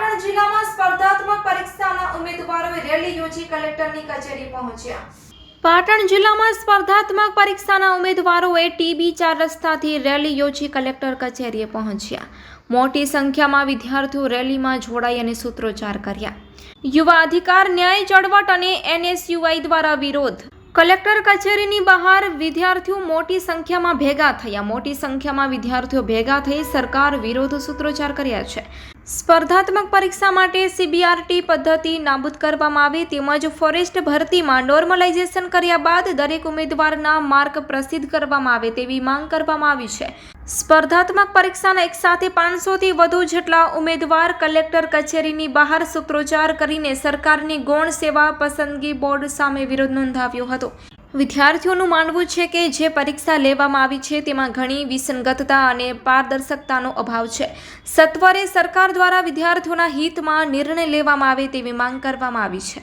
પાટણ જિલ્લામાં સ્પર્ધાત્મક પરીક્ષાના ઉમેદવારોએ રેલી યોજી કલેક્ટરની કચેરી પહોંચ્યા. પાટણ જિલ્લામાં સ્પર્ધાત્મક પરીક્ષાના ઉમેદવારોએ ટીબી ચાર રસ્તાથી રેલી યોજી કલેક્ટર કચેરીએ પહોંચ્યા. મોટી સંખ્યામાં વિદ્યાર્થીઓ રેલીમાં જોડાઈ અને સૂત્રોચ્ચાર કર્યા. યુવા અધિકાર ન્યાય ચળવટ અને એનએસયુઆઈ દ્વારા વિરોધ. કલેક્ટર કચેરીની બહાર વિદ્યાર્થીઓ મોટી સંખ્યામાં ભેગા થયા. મોટી સંખ્યામાં વિદ્યાર્થીઓ ભેગા થઈ સરકાર વિરોધ સૂત્રોચ્ચાર કર્યા છે. સ્પર્ધાત્મક પરીક્ષા માટે સીબીઆરટી પદ્ધતિ નાબૂદ કરવામાં આવી તેમજ ફોરેસ્ટ ભરતીમાં નોર્મલાઇઝેશન કર્યા બાદ દરેક ઉમેદવારના માર્ક પ્રસિદ્ધ કરવામાં આવે તેવી માંગ કરવામાં આવી છે. સ્પર્ધાત્મક પરીક્ષાના એક સાથે પાંચસોથી વધુ જેટલા ઉમેદવાર કલેક્ટર કચેરીની બહાર સૂત્રોચ્ચાર કરીને સરકારની ગૌણ સેવા પસંદગી બોર્ડ સામે વિરોધ નોંધાવ્યો હતો. વિદ્યાર્થીઓનું માનવું છે કે જે પરીક્ષા લેવામાં આવી છે તેમાં ઘણી વિસંગતતા અને પારદર્શકતાનો અભાવ છે. સત્વરે સરકાર દ્વારા વિદ્યાર્થીઓના હિતમાં નિર્ણય લેવામાં આવે તેવી માંગ કરવામાં આવી છે.